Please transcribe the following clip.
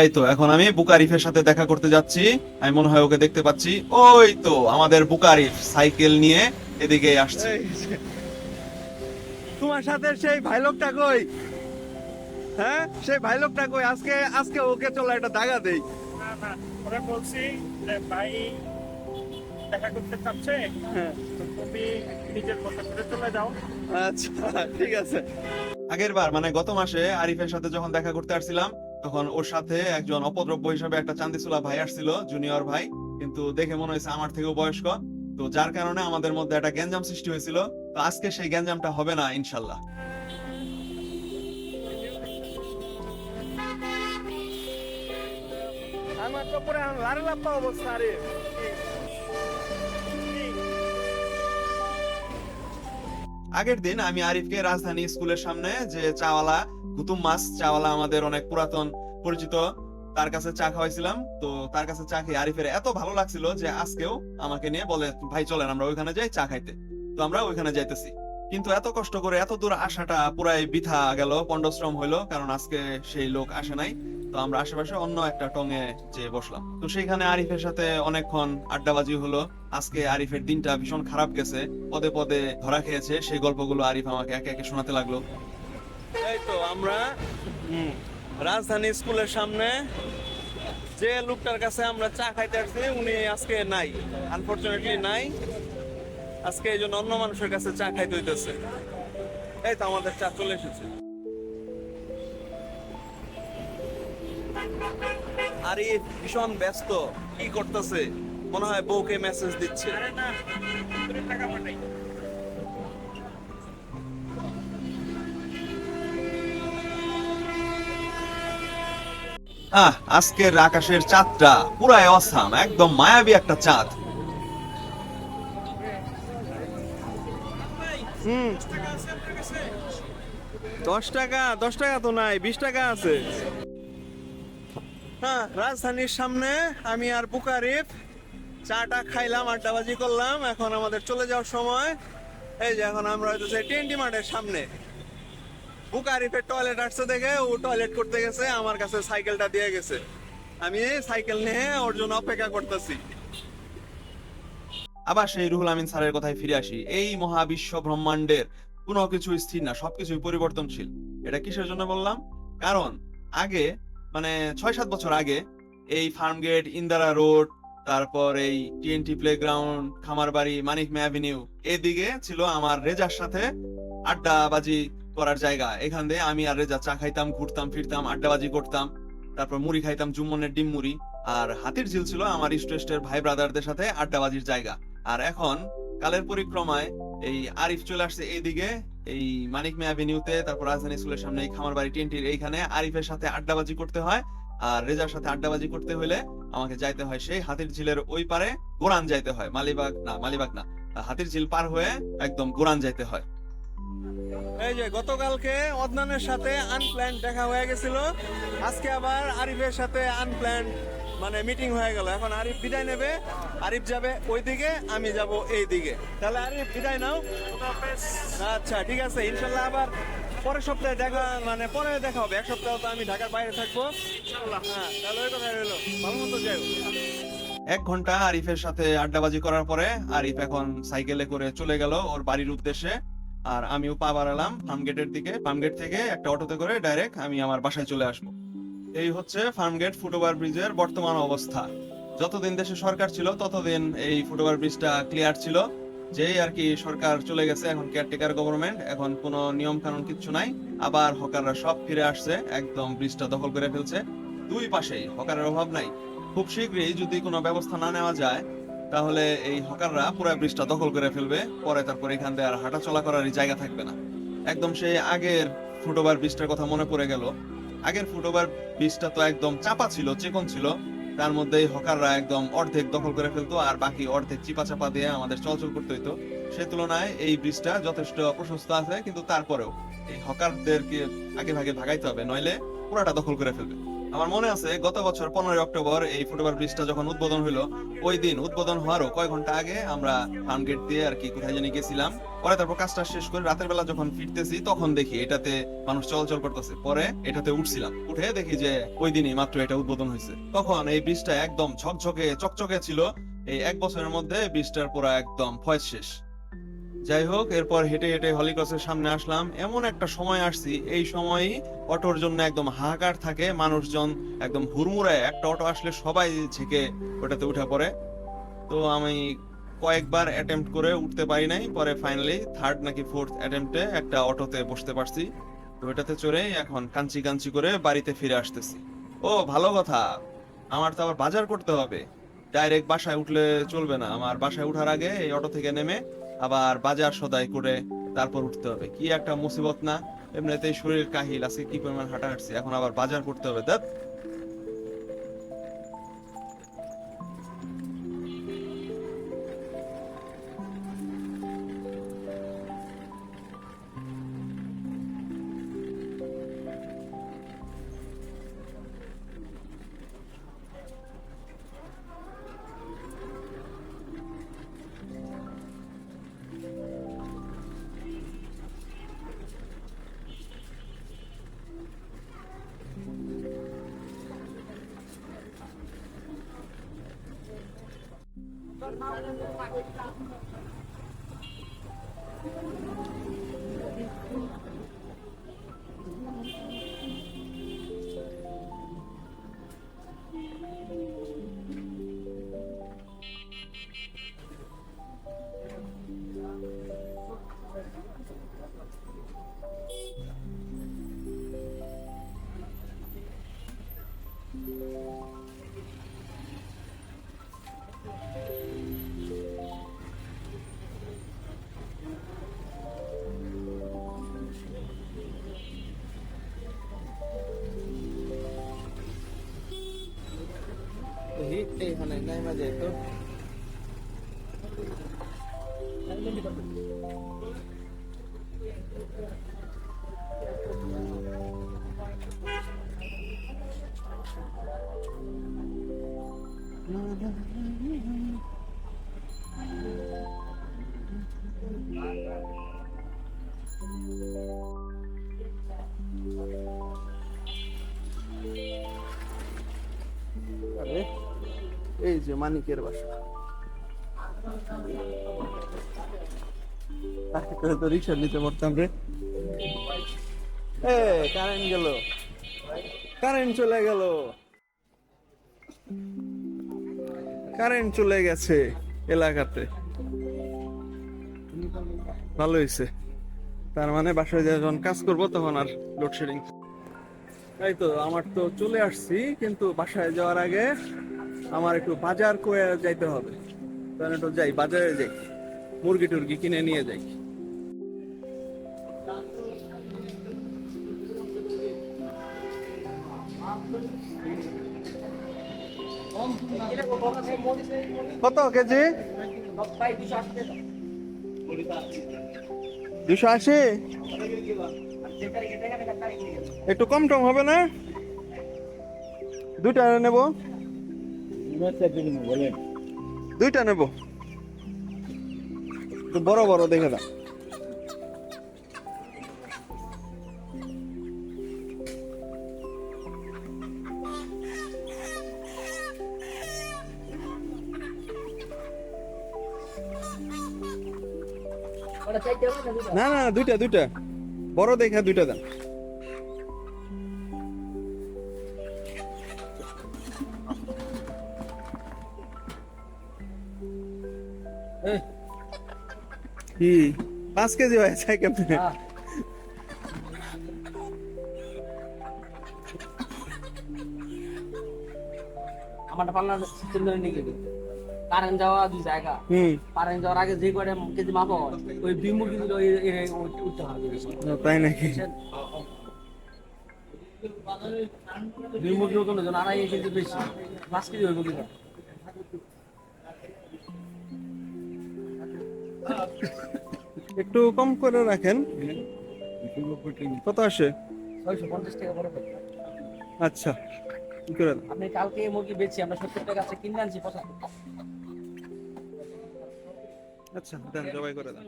এই তো এখন আমি বুকারিফের সাথে দেখা করতে যাচ্ছি। আমি মনে হয় ওকে দেখতে পাচ্ছি। ওই তো আমাদের বুকারিফ সাইকেল নিয়ে এদিকে আসছে। তোমার সাথে সেই ভাই লোকটা কই? হ্যাঁ সেই ভাই লোকটা কই? আজকে আজকে ওকে চলো একটা দাগা দেই। না না ওরা বলছি যে ভাই দেখা করতে চাচ্ছে হ্যাঁ। তুমি নিজের মতো করে চলে যাও। আচ্ছা ঠিক আছে। আগের বার মানে গত মাসে আরিফের সাথে যখন দেখা করতে আসছিলাম তখন ওর সাথে একজন অপদ্রব্য হিসেবে একটা চান্দিসুলা ভাই আসছিল জুনিয়র ভাই। কিন্তু দেখে মনে হয়েছে আমার থেকেও বয়স্ক। তো যার কারণে আমাদের মধ্যে একটা গ্যাঞ্জাম সৃষ্টি হয়েছিল। তো আজকে সেই গ্যাঞ্জামটা হবে না ইনশাল্লাহ। আমার তো পরে লারে লাপ্পা অবস্থা রে আগের দিন আমি আরিফকে রাজধানী স্কুলের সামনে যে চাওয়ালা কুতুম মাছ চাওয়ালা আমাদের অনেক পুরাতন পরিচিত। তার কাছে চা খাওয়াইছিলাম। তো তার কাছে চা খেয়ে আরিফের এত ভালো লাগছিল যে আজকেও আমাকে নিয়ে বলে, ভাই, চলেন আমরা ওইখানে যাই চা খাইতে। তো আমরা ওইখানে যাইতেছি। কিন্তু এত কষ্ট করে এত দূর আসাটা পুরাই বৃথা গেল, পণ্ডশ্রম হইল, কারণ আজকে সেই লোক আসে নাই। তো আমরা আশেপাশে অন্য একটা টঙে যে বসলাম। তো সেইখানে আরিফের সাথে অনেকক্ষণ আড্ডাবাজি হলো। আজকে আরিফের দিনটা ভীষণ খারাপ গেছে। পদে পদে ধরা খেয়েছে। সেই গল্পগুলো আরিফ আমাকে একে একে শোনাতে লাগল। আমরা রাজধানী স্কুলের সামনে যে লোকটার কাছে আমরা চা খাইতে আসছি, উনি আজকে নাই আনফরচুনেটলি নাই। আজকে এই জন্য অন্য মানুষের কাছে চা খাইতে হইতেছে। এই তো আমাদের চা চলে এসেছে। আরে ভীষণ ব্যস্ত। কি করতেছে? মনে হয় বউকে মেসেজ দিচ্ছে। টাকা পাঠাই আহ, আজকের আকাশের চাঁদটা পুরাই অসাম, একদম মায়াবী একটা চাঁদ। হুম। দশ টাকা দশ টাকা তো নাই, বিশ টাকা আছে। হ্যাঁ রাজধানীর সামনে আমি আর বুকারিফ চাটা খাইলাম আড্ডাবাজি করলাম, এখন আমাদের চলে যাওয়ার সময়। এই যে, এখন আমরা হয়তো টিএনটি মার্টের সামনে। টয়লেট আসছে দেখে ও টয়লেট করতে গেছে, আমার কাছে সাইকেলটা দিয়ে গেছে। আমি সাইকেল নিয়ে ওর জন্য অপেক্ষা করতেছি। আবার সেই রুহুল আমিন স্যারের কথায় ফিরে আসি। এই মহাবিশ্ব ব্রহ্মাণ্ডের কোনো কিছু স্থির না, সবকিছুই পরিবর্তনশীল। এটা কিসের জন্য বললাম? কারণ আগে মানে ছয় সাত বছর আগে এই ফার্ম গেট ইন্দারা রোড, তারপর এই টিএনটি প্লেগ্রাউন্ড, খামারবাড়ি, মানিক মে এদিকে ছিল আমার রেজার সাথে আড্ডাবাজি করার জায়গা। এখান দিয়ে আমি আর রেজা চা খাইতাম, ঘুরতাম, ফিরতাম, আড্ডাবাজি করতাম। তারপর মুড়ি খাইতাম জুম্মনের ডিম মুড়ি। আর হাতির ঝিল ছিল আমার ইস্টেস্টের ভাই ব্রাদারদের সাথে আড্ডাবাজির জায়গা। আর এখন কালের পরিক্রমায় এই আরিফ চলে আসছে এইদিকে, এই মানিক মে অ্যাভিনিউতে তারপর রাজধানী স্কুলের সামনে এই খামার বাড়ি টিএনটির এইখানে আরিফের সাথে আড্ডাবাজি করতে হয়। আর রেজার সাথে আড্ডাবাজি করতে হলে আমাকে যাইতে হয় সেই হাতির ঝিলের ওই পারে গোরান যাইতে হয়, মালিবাগ না মালিবাগ না। হাতির ঝিল পার হয়ে একদম গোরান যাইতে হয়। এই যে গতকালকে অদনানের সাথে আনপ্ল্যান দেখা হয়ে গেছিল। আজকে আবার আরিফের সাথে আনপ্ল্যান মানে মিটিং হয়ে গেল। এখন আরিফ বিদায় নেবে আরিফ যাবে ওই দিকে আমি যাব এই দিকে তাহলে আরিফ বিদায় নাও। আচ্ছা ঠিক আছে ইনশাল্লাহ আবার পরের সপ্তাহে দেখা মানে পরে দেখা হবে। এক সপ্তাহ তো আমি ঢাকার বাইরে থাকব। হ্যাঁ তাহলে ওই কথা রইল। ভালো মতো যাই এক ঘণ্টা আরিফের সাথে আড্ডাবাজি করার পরে আরিফ এখন সাইকেলে করে চলে গেল ওর বাড়ির উদ্দেশ্যে। আর আমিও পা বাড়ালাম ফার্ম গেটের দিকে। ফার্ম গেট থেকে একটা অটোতে করে ডাইরেক্ট আমি আমার বাসায় চলে আসব। এই হচ্ছে ফার্ম গেট ফুটওভার ব্রিজের বর্তমান অবস্থা। যতদিন দেশে সরকার ছিল, ততদিন এই ফুটওভার ব্রিজটা ক্লিয়ার ছিল। যেই আর কি সরকার চলে গেছে, এখন কেয়ারটেকার গভর্নমেন্ট এখন কোনো নিয়ম কানুন কিচ্ছু নাই। আবার হকাররা সব ফিরে আসছে, একদম ব্রিজটা দখল করে ফেলছে। দুই পাশেই হকারের অভাব নাই। খুব শীঘ্রই যদি কোনো ব্যবস্থা না নেওয়া যায় তাহলে এই হকাররা পুরো ব্রিজটা দখল করে ফেলবে, পরে তারপর এখান দিয়ে আর হাঁটা চলা করারই জায়গা থাকবে না। একদম সেই আগের ফুটওভার ব্রিজটার কথা মনে পড়ে গেল। আগের ফুটওভার ব্রিজটা তো একদম চাপা ছিল, চিকন ছিল। তার মধ্যে হকাররা একদম অর্ধেক দখল করে ফেলতো আর বাকি অর্ধেক চিপা চাপা দিয়ে আমাদের চলাচল করতে হইতো। সে তুলনায় এই ব্রিজটা যথেষ্ট প্রশস্ত আছে, কিন্তু তারপরেও এই হকারদেরকে আগে ভাগে ভাগাইতে হবে, নইলে পুরাটা দখল করে ফেলবে। আমার মনে আছে, গত বছর পনেরোই অক্টোবর এই ফুটওভার ব্রিজটা যখন উদ্বোধন হলো ওই দিন উদ্বোধন হওয়ারও কয়েক ঘণ্টা আগে আমরা ফার্ম গেট দিয়ে আর কি কোথায় জানি গেছিলাম। পরে তারপর কাজটা শেষ করে রাতের বেলা যখন ফিরতেছি, তখন দেখি এটাতে মানুষ চলাচল করতেছে। পরে এটাতে উঠছিলাম। উঠে দেখি যে ওই দিনই মাত্র এটা উদ্বোধন হয়েছে। তখন এই ব্রিজটা একদম ঝকঝকে, চকচকে ছিল। এই এক বছরের মধ্যে ব্রিজটার পুরো একদম ফয়েজ শেষ। যাই হোক এরপর হেঁটে হেঁটে হলিক্রসের সামনে আসলাম। এমন একটা সময় আসছি, এই সময়ই অটোর জন্য একদম হাহাকার থাকে, মানুষজন একদম হুড়মুড়ায়, একটা অটো আসলে সবাই ঝেঁকে ওটাতে উঠে পড়ে। তো আমি কয়েকবার অ্যাটেম্প্ট করে উঠতে পারি নাই, পরে ফাইনালি থার্ড নাকি ফোর্থ অ্যাটেম্পটে একটা অটোতে বসতে পারছি। তো ওটাতে চড়ে এখন কাঞ্চি কাঞ্চি করে বাড়িতে ফিরে আসতেছি। ও, ভালো কথা। আমার তো আবার বাজার করতে হবে। ডাইরেক্ট বাসায় উঠলে চলবে না। আমার বাসায় উঠার আগে এই অটো থেকে নেমে আবার বাজার সদাই করে তারপর উঠতে হবে। কি একটা মুসিবত না? এমনিতেই শরীর কাহিল আছে, কি পরিমাণ হাঁটা হাঁটছে এখন আবার বাজার করতে হবে, দেখ। Malam, 知道 এখানে নাই মাঝে যে মানিকের বাসা। রিক্সা নিতে পারতাম রে। কারেন্ট গেল। কারেন্ট চলে গেল। কারেন্ট চলে গেছে এলাকাতে। ভালো হয়েছে তার মানে বাসায় যখন কাজ করব তখন আর লোডশেডিং এই তো, আমার তো চলে আসছি, কিন্তু বাসায় যাওয়ার আগে আমার একটু বাজার করে যাইতে হবে। তাহলে যাই, বাজারে যাই। মুরগি টুরগি কিনে নিয়ে যাই। কত কেজি? দুশো আশি? একটু কম টম হবে না? দুইটা নেব। দুইটা নেব। বড় বড় দেখে দাও না না দুইটা দুইটা। বড় দেখে দুইটা দেন। কি? পাঁচ কেজি হয়েছে কেমনে? আমারটা পাল্লা ধরে নিয়ে গেবে কারেন্ট যাওয়া দুই জায়গা। হুম। কারেন্ট যাওয়ার আগে যে কয়টা কেজি মাপ হয় ওই এ- উঠ- উঠতে হবে। তাই নাকি? আড়াই কেজি বেশি। পাঁচ কেজি হইব কিনা একটু কম করে রাখেন। কত আসে? আচ্ছা আপনি কালকে মুরগি বেচি আমরা সত্তর টাকা আছে কিনে আনছি আচ্ছা দেন জবাই করে দেন।